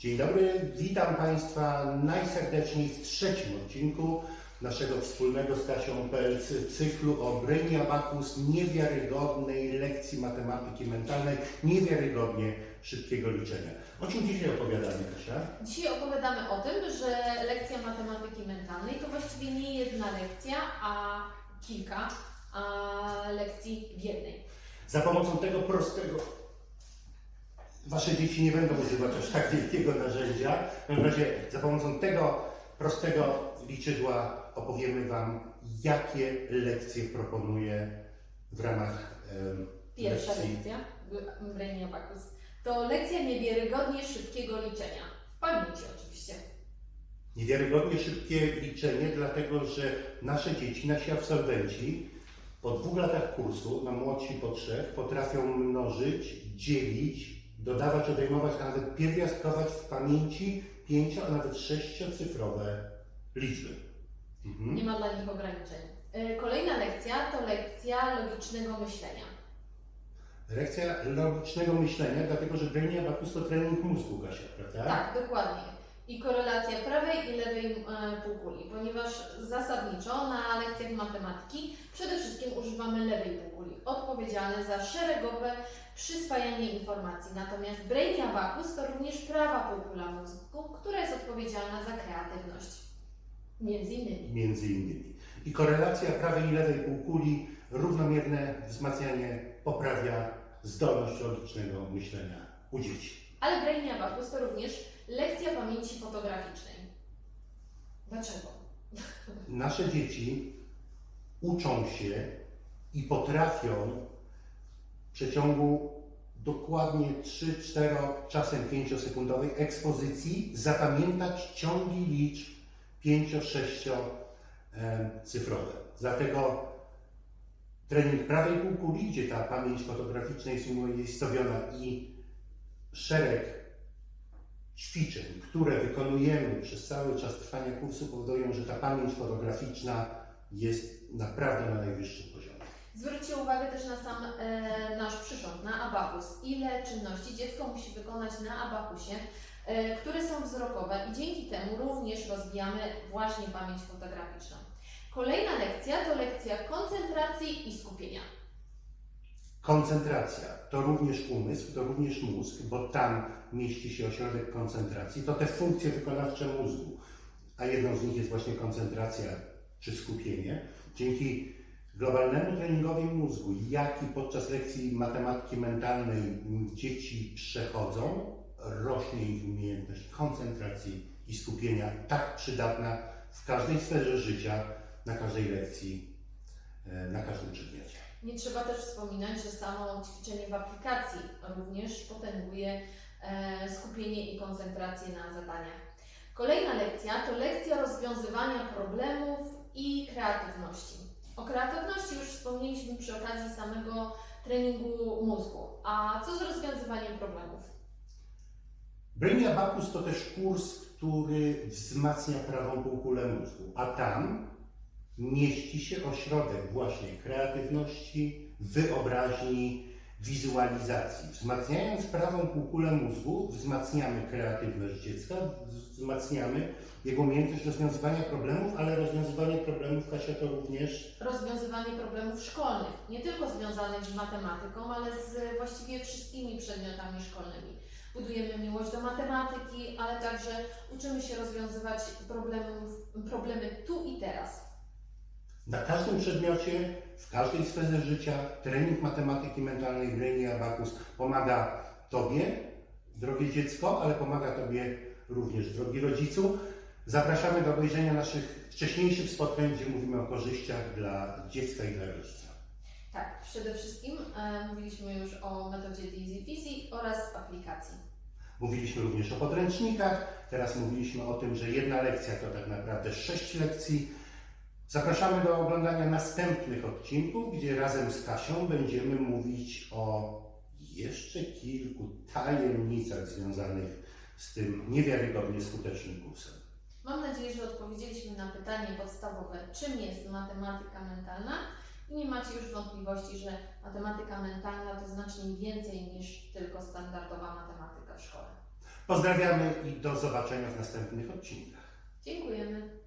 Dzień dobry, witam Państwa najserdeczniej w trzecim odcinku naszego wspólnego z Kasią Pelc cyklu o Brainy Abacus niewiarygodnej lekcji matematyki mentalnej, niewiarygodnie szybkiego liczenia. O czym dzisiaj opowiadamy, Kasia? Dzisiaj opowiadamy o tym, że lekcja matematyki mentalnej to właściwie nie jedna lekcja, a kilka a lekcji w jednej. Za pomocą tego prostego, Wasze dzieci nie będą używać aż tak wielkiego narzędzia, w każdym razie za pomocą tego prostego liczydła opowiemy Wam, jakie lekcje proponuję w ramach em, Pierwsza lekcji. lekcja Brainy Abacus to lekcja niewiarygodnie szybkiego liczenia. W pamięci oczywiście. Niewiarygodnie szybkie liczenie, dlatego że nasze dzieci, nasi absolwenci po dwóch latach kursu, na młodsi po trzech, potrafią mnożyć, dzielić, dodawać, odejmować, a nawet pierwiastkować w pamięci pięcio, a nawet sześciocyfrowe liczby. Mhm. Nie ma dla nich ograniczeń. Y, Kolejna lekcja to lekcja logicznego myślenia. Lekcja logicznego myślenia, dlatego że Brainy Abacus to trening mózgu, Kasia, prawda? Tak, dokładnie. I korelacja prawej i lewej e, półkuli, ponieważ zasadniczo na lekcjach matematyki przede wszystkim używamy lewej półkuli, odpowiedzialne za szeregowe przyswajanie informacji. Natomiast Brainy Abacus to również prawa półkula mózgu, która jest odpowiedzialna za kreatywność. Między innymi. Między innymi. I korelacja prawej i lewej półkuli, równomierne wzmacnianie poprawia zdolność logicznego myślenia u dzieci. Ale Brainy Abacus to również lekcja pamięci fotograficznej. Dlaczego? Nasze dzieci uczą się i potrafią w przeciągu dokładnie 3-4, czasem 5-sekundowej ekspozycji zapamiętać ciągi liczb 5-6 cyfrowe. Dlatego trening prawej półkuli, gdzie ta pamięć fotograficzna jest umiejscowiona i szereg ćwiczeń, które wykonujemy przez cały czas trwania kursu powodują, że ta pamięć fotograficzna jest naprawdę na najwyższym poziomie. Zwróćcie uwagę też na sam e, nasz przyrząd, na abakus. Ile czynności dziecko musi wykonać na abakusie, e, które są wzrokowe i dzięki temu również rozwijamy właśnie pamięć fotograficzną. Kolejna lekcja to lekcja koncentracji i skupienia. Koncentracja to również umysł, to również mózg, bo tam mieści się ośrodek koncentracji. To te funkcje wykonawcze mózgu, a jedną z nich jest właśnie koncentracja czy skupienie. Dzięki globalnemu treningowi mózgu, jaki podczas lekcji matematyki mentalnej dzieci przechodzą, rośnie ich umiejętność koncentracji i skupienia, tak przydatna w każdej sferze życia, na każdej lekcji, na każdym przedmiocie. Nie trzeba też wspominać, że samo ćwiczenie w aplikacji również potęguje e, skupienie i koncentrację na zadaniach. Kolejna lekcja to lekcja rozwiązywania problemów i kreatywności. O kreatywności już wspomnieliśmy przy okazji samego treningu mózgu. A co z rozwiązywaniem problemów? Brainy Abacus to też kurs, który wzmacnia prawą półkulę mózgu, a tam mieści się ośrodek właśnie kreatywności, wyobraźni, wizualizacji. Wzmacniając prawą półkulę mózgu, wzmacniamy kreatywność dziecka, wzmacniamy jego umiejętność rozwiązywania problemów, ale rozwiązywanie problemów, Kasia, to również Rozwiązywanie problemów szkolnych, nie tylko związanych z matematyką, ale z właściwie wszystkimi przedmiotami szkolnymi. Budujemy miłość do matematyki, ale także uczymy się rozwiązywać problemy tu i teraz. Na każdym przedmiocie, w każdej sferze życia trening matematyki mentalnej Brainy Abacus pomaga Tobie, drogie dziecko, ale pomaga Tobie również, drogi rodzicu. Zapraszamy do obejrzenia naszych wcześniejszych spotkań, gdzie mówimy o korzyściach dla dziecka i dla rodzica. Tak, przede wszystkim e, mówiliśmy już o metodzie Dizzy Fizzy oraz aplikacji. Mówiliśmy również o podręcznikach, teraz mówiliśmy o tym, że jedna lekcja to tak naprawdę sześć lekcji. Zapraszamy do oglądania następnych odcinków, gdzie razem z Kasią będziemy mówić o jeszcze kilku tajemnicach związanych z tym niewiarygodnie skutecznym kursem. Mam nadzieję, że odpowiedzieliśmy na pytanie podstawowe, czym jest matematyka mentalna i nie macie już wątpliwości, że matematyka mentalna to znacznie więcej niż tylko standardowa matematyka w szkole. Pozdrawiamy i do zobaczenia w następnych odcinkach. Dziękujemy.